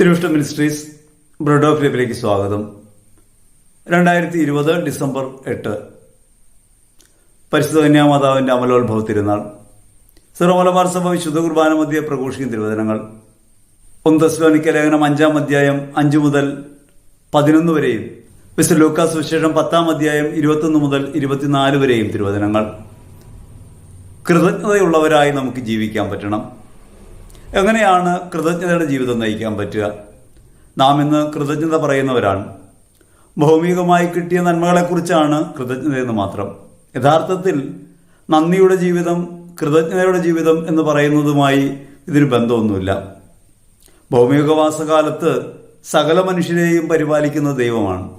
തിരുവിഷ്ട ministries bread of ലൈഫിലേക്ക് സ്വാഗതം. രണ്ടായിരത്തി ഇരുപത് ഡിസംബർ എട്ട്. പരിശുദ്ധ കന്യാമാതാവിന്റെ അമലോത്ഭവ തിരുനാൾ. സിറോമലബാർ സഭ വിശുദ്ധ കുർബാന മധ്യ പ്രഘോഷിക്കുന്ന തിരുവചനങ്ങൾ. ഒന്തസ്ലോനിക്ക ലേഖനം അഞ്ചാം അധ്യായം അഞ്ചു മുതൽ പതിനൊന്ന് വരെയും മിസ്റ്റർ ലൂക്കാസ് വിശേഷം പത്താം അധ്യായം ഇരുപത്തൊന്ന് മുതൽ ഇരുപത്തിനാല് വരെയും തിരുവചനങ്ങൾ. കൃതജ്ഞതയുള്ളവരായി നമുക്ക് ജീവിക്കാൻ പറ്റണം. എങ്ങനെയാണ് കൃതജ്ഞതയുടെ ജീവിതം നയിക്കാൻ പറ്റുക? നാം ഇന്ന് കൃതജ്ഞത പറയുന്നവരാണ്. ഭൗമികമായി കിട്ടിയ നന്മകളെക്കുറിച്ചാണ് കൃതജ്ഞതയെന്ന് മാത്രം. യഥാർത്ഥത്തിൽ നന്ദിയുടെ ജീവിതം കൃതജ്ഞതയുടെ ജീവിതം എന്ന് പറയുന്നതുമായി ഇതിന് ബന്ധമൊന്നുമില്ല. ഭൗമികവാസകാലത്ത് സകല മനുഷ്യരെയും പരിപാലിക്കുന്ന ദൈവമാണ്.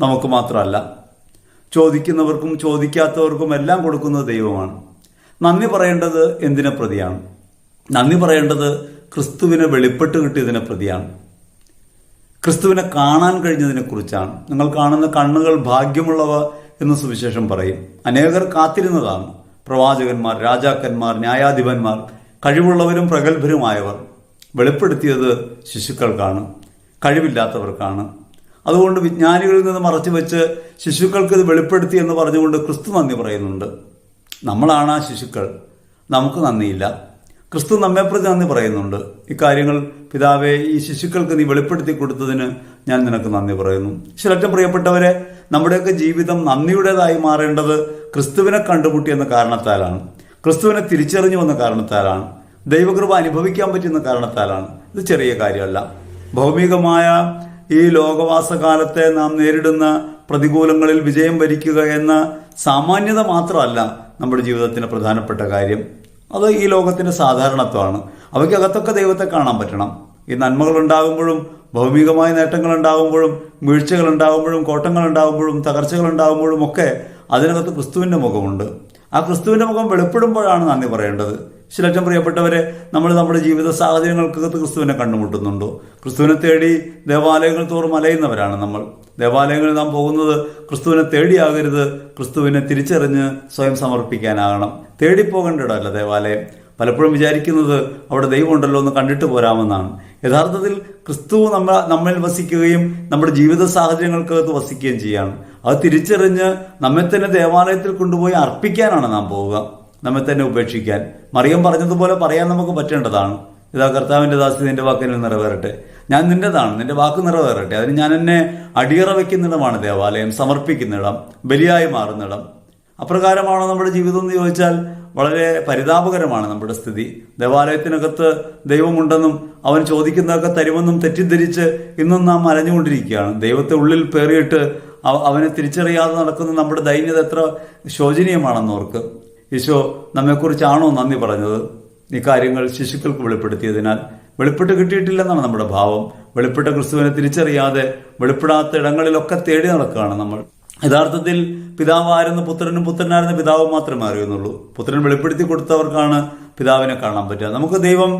നമുക്ക് മാത്രമല്ല ചോദിക്കുന്നവർക്കും ചോദിക്കാത്തവർക്കും എല്ലാം കൊടുക്കുന്ന ദൈവമാണ്. നന്ദി പറയേണ്ടത് എന്തിനെ പ്രതിയാണ്? നന്ദി പറയേണ്ടത് ക്രിസ്തുവിനെ വെളിപ്പെട്ട് കിട്ടിയതിനെ പ്രതിയാണ്. ക്രിസ്തുവിനെ കാണാൻ കഴിഞ്ഞതിനെ കുറിച്ചാണ്. നിങ്ങൾ കാണുന്ന കണ്ണുകൾ ഭാഗ്യമുള്ളവ എന്ന് സുവിശേഷം പറയും. അനേകർ കാത്തിരുന്നതാണ്. പ്രവാചകന്മാർ രാജാക്കന്മാർ ന്യായാധിപന്മാർ കഴിവുള്ളവരും പ്രഗത്ഭരുമായവർ. വെളിപ്പെടുത്തിയത് ശിശുക്കൾക്കാണ് കഴിവില്ലാത്തവർക്കാണ്. അതുകൊണ്ട് വിജ്ഞാനികളിൽ നിന്ന് മറച്ചു വെച്ച് ശിശുക്കൾക്ക് ഇത് വെളിപ്പെടുത്തി എന്ന് പറഞ്ഞുകൊണ്ട് ക്രിസ്തു നന്ദി പറയുന്നുണ്ട്. നമ്മളാണ് ആ ശിശുക്കൾ. നമുക്ക് നന്ദിയില്ല. ക്രിസ്തു നമ്മെപ്രതി നന്ദി പറയുന്നുണ്ട്. ഇക്കാര്യങ്ങൾ പിതാവെ ഈ ശിശുക്കൾക്ക് നീ വെളിപ്പെടുത്തി കൊടുത്തതിന് ഞാൻ നിനക്ക് നന്ദി പറയുന്നു. ശിലറ്റം പ്രിയപ്പെട്ടവരെ നമ്മുടെയൊക്കെ ജീവിതം നന്ദിയുടേതായി മാറേണ്ടത് ക്രിസ്തുവിനെ കണ്ടുമുട്ടിയെന്ന കാരണത്താലാണ്. ക്രിസ്തുവിനെ തിരിച്ചറിഞ്ഞു എന്ന കാരണത്താലാണ്. ദൈവകൃപ അനുഭവിക്കാൻ പറ്റുന്ന കാരണത്താലാണ്. ഇത് ചെറിയ കാര്യമല്ല. ഭൗമികമായ ഈ ലോകവാസകാലത്തെ നാം നേരിടുന്ന പ്രതികൂലങ്ങളിൽ വിജയം വരിക്കുക എന്ന സാമാന്യത മാത്രമല്ല നമ്മുടെ ജീവിതത്തിന് പ്രധാനപ്പെട്ട കാര്യം. അത് ഈ ലോകത്തിന്റെ സാധാരണത്വമാണ്. അവയ്ക്കകത്തൊക്കെ ദൈവത്തെ കാണാൻ പറ്റണം. ഈ നന്മകൾ ഉണ്ടാകുമ്പോഴും ഭൗമികമായ നേട്ടങ്ങൾ ഉണ്ടാകുമ്പോഴും വീഴ്ചകൾ ഉണ്ടാകുമ്പോഴും കോട്ടങ്ങൾ ഉണ്ടാകുമ്പോഴും തകർച്ചകൾ ഉണ്ടാകുമ്പോഴും ഒക്കെ അതിനകത്ത് ക്രിസ്തുവിന്റെ മുഖമുണ്ട്. ആ ക്രിസ്തുവിന്റെ മുഖം വെളിപ്പെടുമ്പോഴാണ് നന്ദി പറയേണ്ടത്. ശിലറ്റം പ്രിയപ്പെട്ടവരെ നമ്മൾ നമ്മുടെ ജീവിത സാഹചര്യങ്ങൾക്കകത്ത് ക്രിസ്തുവിനെ കണ്ടുമുട്ടുന്നുണ്ടോ? ക്രിസ്തുവിനെ തേടി ദേവാലയങ്ങൾ തോറും അലയുന്നവരാണ് നമ്മൾ. ദേവാലയങ്ങളിൽ നാം പോകുന്നത് ക്രിസ്തുവിനെ തേടിയാകരുത് ക്രിസ്തുവിനെ തിരിച്ചറിഞ്ഞ് സ്വയം സമർപ്പിക്കാനാകണം. തേടിപ്പോകേണ്ടിടമല്ല ദേവാലയം. പലപ്പോഴും വിചാരിക്കുന്നത് അവിടെ ദൈവമുണ്ടല്ലോ എന്ന് കണ്ടിട്ട് പോരാമെന്നാണ്. യഥാർത്ഥത്തിൽ ക്രിസ്തു നമ്മ നമ്മിൽ വസിക്കുകയും നമ്മുടെ ജീവിത സാഹചര്യങ്ങൾക്കകത്ത് വസിക്കുകയും ചെയ്യാണ്. അത് തിരിച്ചറിഞ്ഞ് നമ്മെ തന്നെ ദേവാലയത്തിൽ കൊണ്ടുപോയി അർപ്പിക്കാനാണ് നാം പോവുക. നമ്മെ തന്നെ ഉപേക്ഷിക്കാൻ. മറിയം പറഞ്ഞതുപോലെ പറയാൻ നമുക്ക് പറ്റേണ്ടതാണ്. ഇതാ കർത്താവിന്റെ ദാസി നിന്റെ വാക്കിനെ നിറവേറട്ടെ. ഞാൻ നിന്റേതാണ്. നിന്റെ വാക്ക് നിറവേറട്ടെ. അതിന് ഞാൻ എന്നെ അടിയറ വയ്ക്കുന്നിടമാണ് ദേവാലയം സമർപ്പിക്കുന്നിടം ബലിയായി മാറുന്നിടം. അപ്രകാരമാണോ നമ്മുടെ ജീവിതം എന്ന് ചോദിച്ചാൽ വളരെ പരിതാപകരമാണ് നമ്മുടെ സ്ഥിതി. ദേവാലയത്തിനകത്ത് ദൈവമുണ്ടെന്നും അവൻ ചോദിക്കുന്നതൊക്കെ തരുമെന്നും തെറ്റിദ്ധരിച്ച് ഇന്നും നാം അലഞ്ഞുകൊണ്ടിരിക്കുകയാണ്. ദൈവത്തെ ഉള്ളിൽ പേറിയിട്ട് അവനെ തിരിച്ചറിയാതെ നടക്കുന്ന നമ്മുടെ ദൈന്യത എത്ര ശോചനീയമാണെന്ന് ഓർക്ക്. ഈശോ നമ്മെക്കുറിച്ചാണോ നന്ദി പറഞ്ഞത്? ഈ കാര്യങ്ങൾ ശിശുക്കൾക്ക് വെളിപ്പെടുത്തിയതിനാൽ വെളിപ്പെട്ട് കിട്ടിയിട്ടില്ലെന്നാണ് നമ്മുടെ ഭാവം. വെളിപ്പെട്ട ക്രിസ്തുവിനെ തിരിച്ചറിയാതെ വെളിപ്പെടാത്ത ഇടങ്ങളിലൊക്കെ തേടി നടക്കുകയാണ് നമ്മൾ. യഥാർത്ഥത്തിൽ പിതാവായിരുന്നു പുത്രനും പുത്രനായിരുന്ന പിതാവും മാത്രമേ അറിയുന്നുള്ളൂ. പുത്രൻ വെളിപ്പെടുത്തി കൊടുത്തവർക്കാണ് പിതാവിനെ കാണാൻ പറ്റുക. നമുക്ക് ദൈവം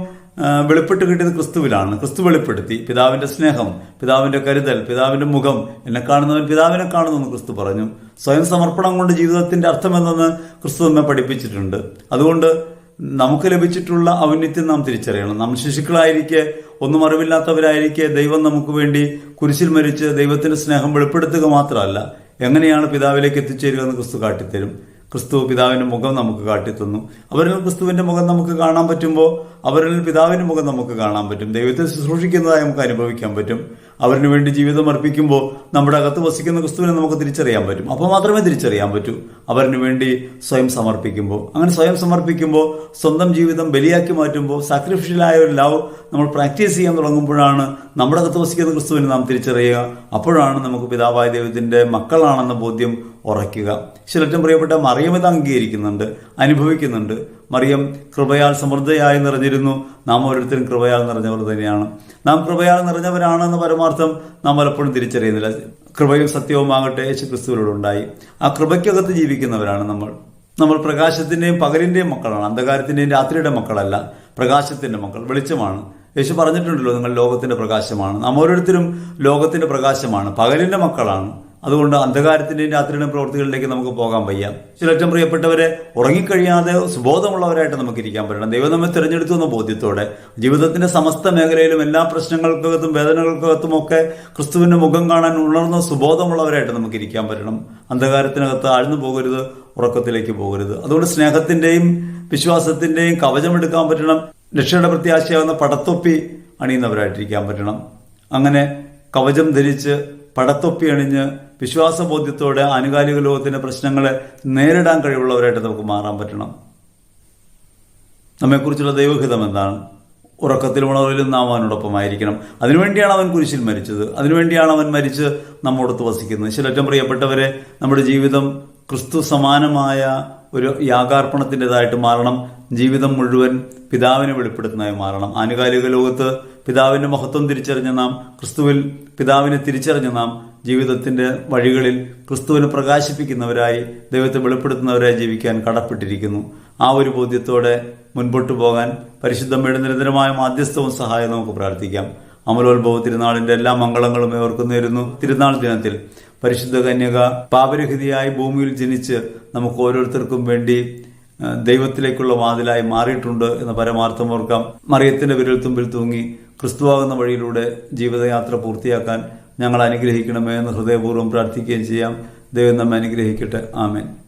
വെളിപ്പെട്ട് കിട്ടിയത് ക്രിസ്തുവിലാണ്. ക്രിസ്തു വെളിപ്പെടുത്തി. പിതാവിന്റെ സ്നേഹം പിതാവിന്റെ കരുതൽ പിതാവിന്റെ മുഖം എന്നെ കാണുന്നവൻ പിതാവിനെ കാണുന്നു ക്രിസ്തു പറഞ്ഞു. സ്വയം സമർപ്പണം കൊണ്ട് ജീവിതത്തിന്റെ അർത്ഥമെന്തെന്ന് ക്രിസ്തു നമ്മെ പഠിപ്പിച്ചിട്ടുണ്ട്. അതുകൊണ്ട് നമുക്ക് ലഭിച്ചിട്ടുള്ള ഔന്നിത്യം നാം തിരിച്ചറിയണം. നാം ശിശുക്കളായിരിക്കെ ഒന്നും അറിവില്ലാത്തവരായിരിക്കെ ദൈവം നമുക്ക് വേണ്ടി കുരിശിൽ മരിച്ച് ദൈവത്തിന്റെ സ്നേഹം വെളിപ്പെടുത്തുക മാത്രമല്ല എങ്ങനെയാണ് പിതാവിലേക്ക് എത്തിച്ചേരുക എന്ന് ക്രിസ്തു കാട്ടിത്തരും. ക്രിസ്തു പിതാവിന്റെ മുഖം നമുക്ക് കാട്ടിത്തന്നു. അവരിൽ ക്രിസ്തുവിന്റെ മുഖം നമുക്ക് കാണാൻ പറ്റുമ്പോൾ അവരിൽ പിതാവിന്റെ മുഖം നമുക്ക് കാണാൻ പറ്റും. ദൈവത്തെ ശുശ്രൂഷിക്കുന്നതായി നമുക്ക് അനുഭവിക്കാൻ പറ്റും. അവരിന് വേണ്ടി ജീവിതം അർപ്പിക്കുമ്പോൾ നമ്മുടെ അകത്ത് വസിക്കുന്ന ക്രിസ്തുവിനെ നമുക്ക് തിരിച്ചറിയാൻ പറ്റും. അപ്പോൾ മാത്രമേ തിരിച്ചറിയാൻ പറ്റൂ. അവരിന് വേണ്ടി സ്വയം സമർപ്പിക്കുമ്പോൾ. അങ്ങനെ സ്വയം സമർപ്പിക്കുമ്പോൾ സ്വന്തം ജീവിതം ബലിയാക്കി മാറ്റുമ്പോൾ സാക്രിഫിഷ്യലായ ഒരു ലവ് നമ്മൾ പ്രാക്ടീസ് ചെയ്യാൻ തുടങ്ങുമ്പോഴാണ് നമ്മുടെ അകത്ത് വസിക്കുന്ന ക്രിസ്തുവിനെ നാം തിരിച്ചറിയുക. അപ്പോഴാണ് നമുക്ക് പിതാവായ ദൈവത്തിന്റെ മക്കളാണെന്ന ബോധ്യം ഉറയ്ക്കുക. ചിലറ്റം പ്രിയപ്പെട്ട മറിയമിത അംഗീകരിക്കുന്നുണ്ട് അനുഭവിക്കുന്നുണ്ട്. മറിയം കൃപയാൽ സമൃദ്ധയായി നിറഞ്ഞിരുന്നു. നാം ഓരോരുത്തരും കൃപയാൽ നിറഞ്ഞവർ തന്നെയാണ്. നാം കൃപയാൽ നിറഞ്ഞവരാണെന്ന പരമാർത്ഥം നാം പലപ്പോഴും തിരിച്ചറിയുന്നില്ല. കൃപയും സത്യവുമാകട്ടെ യേശു ക്രിസ്തുവിലൂടെ ഉണ്ടായി. ആ കൃപയ്ക്കകത്ത് ജീവിക്കുന്നവരാണ് നമ്മൾ. നമ്മൾ പ്രകാശത്തിന്റെയും പകലിന്റെയും മക്കളാണ്. അന്ധകാരത്തിന്റെയും രാത്രിയുടെ മക്കളല്ല. പ്രകാശത്തിന്റെ മക്കൾ വെളിച്ചമാണ്. യേശു പറഞ്ഞിട്ടുണ്ടല്ലോ നിങ്ങൾ ലോകത്തിന്റെ പ്രകാശമാണ്. നാം ഓരോരുത്തരും ലോകത്തിന്റെ പ്രകാശമാണ്. പകലിന്റെ മക്കളാണ്. അതുകൊണ്ട് അന്ധകാരത്തിന്റെയും രാത്രിയുടെയും പ്രവൃത്തികളിലേക്ക് നമുക്ക് പോകാൻ വയ്യ. ചിലറ്റം പ്രിയപ്പെട്ടവരെ ഉറങ്ങിക്കഴിയാതെ സുബോധമുള്ളവരായിട്ട് നമുക്ക് ഇരിക്കാൻ പറ്റണം. ദൈവം നമ്മെ തിരഞ്ഞെടുത്തു എന്ന ബോധ്യത്തോടെ ജീവിതത്തിന്റെ സമസ്ത മേഖലയിലും എല്ലാ പ്രശ്നങ്ങൾക്കകത്തും വേദനകൾക്കകത്തും ഒക്കെ ക്രിസ്തുവിന്റെ മുഖം കാണാൻ ഉണർന്ന സുബോധമുള്ളവരായിട്ട് നമുക്ക് ഇരിക്കാൻ പറ്റണം. അന്ധകാരത്തിനകത്ത് ആഴ്ന്നു പോകരുത് ഉറക്കത്തിലേക്ക് പോകരുത്. അതുകൊണ്ട് സ്നേഹത്തിന്റെയും വിശ്വാസത്തിന്റെയും കവചമെടുക്കാൻ പറ്റണം. രക്ഷയുടെ പ്രത്യാശയാകുന്ന പടത്തൊപ്പി അണിയുന്നവരായിട്ടിരിക്കാൻ പറ്റണം. അങ്ങനെ കവചം ധരിച്ച് പടത്തൊപ്പി അണിഞ്ഞ് വിശ്വാസബോധ്യത്തോടെ ആനുകാലിക ലോകത്തിന്റെ പ്രശ്നങ്ങളെ നേരിടാൻ കഴിവുള്ളവരായിട്ട് നമുക്ക് മാറാൻ പറ്റണം. നമ്മെക്കുറിച്ചുള്ള ദൈവഹിതം എന്താണ്? ഉറക്കത്തിൽ ഉണർവിലും നാം അവനോടൊപ്പമായിരിക്കണം. അതിനുവേണ്ടിയാണ് അവൻ കുരിശിൽ മരിച്ചത്. അതിനുവേണ്ടിയാണ് അവൻ മരിച്ച് നമ്മോടൊത്ത് വസിക്കുന്നത്. ചിലറ്റം പ്രിയപ്പെട്ടവരെ നമ്മുടെ ജീവിതം ക്രിസ്തു സമാനമായ ഒരു യാഗാർപ്പണത്തിന്റെതായിട്ട് മാറണം. ജീവിതം മുഴുവൻ പിതാവിനെ വെളിപ്പെടുത്തുന്നതായി മാറണം. ആനുകാലിക ലോകത്ത് പിതാവിന്റെ മഹത്വം തിരിച്ചറിഞ്ഞ നാം ക്രിസ്തുവിൽ പിതാവിനെ തിരിച്ചറിഞ്ഞ നാം ജീവിതത്തിന്റെ വഴികളിൽ ക്രിസ്തുവിനെ പ്രകാശിപ്പിക്കുന്നവരായി ദൈവത്തെ വെളിപ്പെടുത്തുന്നവരായി ജീവിക്കാൻ കടപ്പെട്ടിരിക്കുന്നു. ആ ഒരു ബോധ്യത്തോടെ മുൻപോട്ട് പോകാൻ പരിശുദ്ധമ്മയുടെ നിരന്തരമായ മാധ്യസ്ഥവും സഹായം നമുക്ക് പ്രാർത്ഥിക്കാം. അമലോത്ഭവ തിരുനാളിന്റെ എല്ലാ മംഗളങ്ങളും ഏവർക്കും തിരുനാൾ ദിനത്തിൽ പരിശുദ്ധ കന്യക പാപരഹിതയായി ഭൂമിയിൽ ജനിച്ച് നമുക്ക് ഓരോരുത്തർക്കും വേണ്ടി ദൈവത്തിലേക്കുള്ള വാതിലായി മാറിയിട്ടുണ്ട് എന്ന പരമാർത്ഥം ഓർക്കാം. മറിയത്തിന്റെ വിരൽ തുമ്പിൽ തൂങ്ങി ക്രിസ്തുവാകുന്ന വഴിയിലൂടെ ജീവിതയാത്ര പൂർത്തിയാക്കാൻ ഞങ്ങൾ അനുഗ്രഹിക്കണമേ എന്ന് ഹൃദയപൂർവം പ്രാർത്ഥിക്കുകയും ചെയ്യാം. ദൈവം നമ്മെ അനുഗ്രഹിക്കട്ടെ. ആമേൻ.